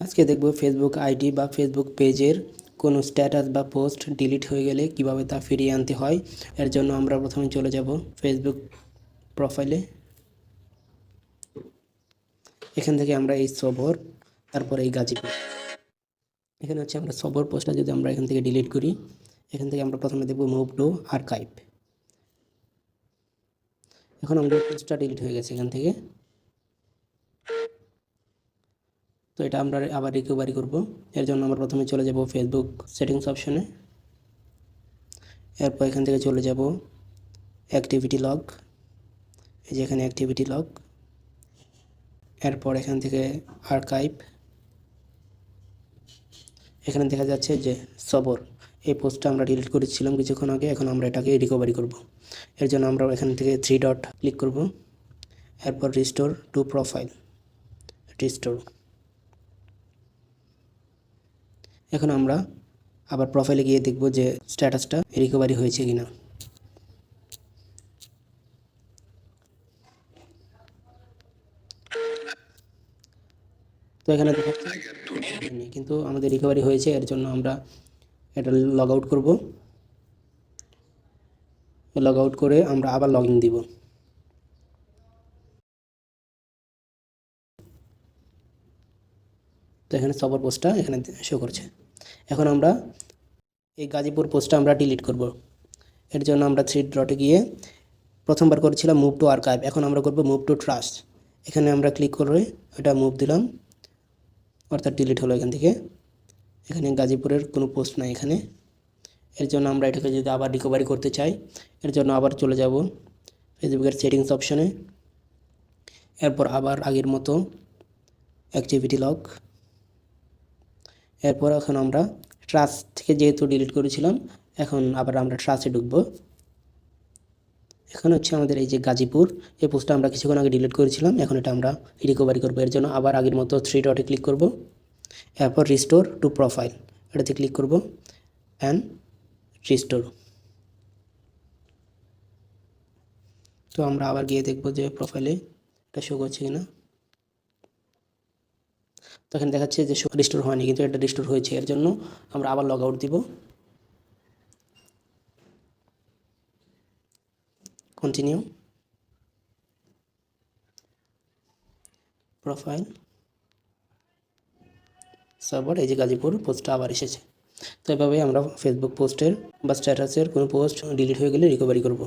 আজকে দেখব Facebook ID বা ফেসবুক পেজের কোনো স্ট্যাটাস বা পোস্ট ডিলিট হয়ে গেলে কীভাবে তা ফিরিয়ে আনতে হয়। এর জন্য আমরা প্রথমে চলে যাব ফেসবুক প্রোফাইলে এখান থেকে আমরা এই সবর, তারপর এই গাজীপুর। এখানে হচ্ছে আমরা সবর পোস্টটা যদি আমরা এখান থেকে ডিলিট করি, এখান থেকে আমরা প্রথমে দেখব মুভ টু আর্কাইভ এখন আমাদের পোস্টটা ডিলিট হয়ে গেছে এখান থেকে। তো এটা আমরা আবার রিকভারি করব। এর জন্য আমরা প্রথমে চলে যাব ফেসবুক সেটিংস অপশনে এরপর এখান থেকে চলে যাব অ্যাক্টিভিটি লগ এই যে এখানে অ্যাক্টিভিটি লগ এরপর এখান থেকে আর্কাইভ এখানে দেখা যাচ্ছে যে সবর। এই পোস্টটা আমরা ডিলিট করেছিলাম কিছুক্ষণ আগে, এখন আমরা এটাকে রিকভারি করব। এর জন্য আমরা এখান থেকে থ্রি ডট ক্লিক করব। এরপর রিস্টোর টু প্রোফাইল রিস্টোর এখন আমরা আবার প্রোফাইলে গিয়ে দেখব যে স্ট্যাটাসটা রিকভারি হয়েছে কিনা। তো এখানে দেখাচ্ছে কিন্তু আমাদের রিকভারি হয়েছে, এর জন্য আমরা এটা লগ আউট করব। লগ আউট করে আমরা আবার লগ ইন দিব। তো এখানে সবর পোস্টটা এখানে শো করছে। এখন আমরা এই গাজীপুর পোস্টটা আমরা ডিলিট করব। এর জন্য আমরা থ্রি ডটে গিয়ে প্রথমবার করেছিলাম মুভ টু আর্কাইভ এখন আমরা করব মুভ টু ট্রাস্ট এখানে আমরা ক্লিক করে এটা মুভ দিলাম। অর্থাৎ ডিলিট হলো এখান থেকে। এখানে গাজীপুরের কোনো পোস্ট নাই এখানে। এর জন্য আমরা এটাকে যদি আবার রিকভারি করতে চাই, এর জন্য আবার চলে যাব ফেসবুকের সেটিংস অপশনে এরপর আবার আগের মতো অ্যাক্টিভিটি লগ এরপর এখন আমরা ট্রাস্ট থেকে যেহেতু ডিলিট করেছিলাম, এখন আবার আমরা ট্রাস্টে ঢুকবো। এখন হচ্ছে আমাদের এই যে গাজীপুর, এই পোস্টটা আমরা কিছুক্ষণ আগে ডিলিট করেছিলাম, এখন এটা আমরা রিকভারি করব। এর জন্য আবার আগের মতো থ্রি ডটে ক্লিক করব। এরপর রিস্টোর টু প্রোফাইল এটাতে ক্লিক করব। অ্যান্ড রিস্টোর তো আমরা আবার গিয়ে দেখব যে প্রোফাইলে এটা শো করছে কিনা। তো এখানে দেখাচ্ছে যে রিস্টোর হয়নি, কিন্তু এটা রিস্টোর হয়েছে, এর জন্য আমরা আবার লগ আউট দিব। কন্টিনিউ প্রোফাইল সার্ভার এই যে গাজীপুর পোস্টটা আবার এসেছে। তো এভাবে আমরা ফেসবুক পোস্টের বা স্ট্যাটাসের কোনো পোস্ট ডিলিট হয়ে গেলে রিকভারি করব।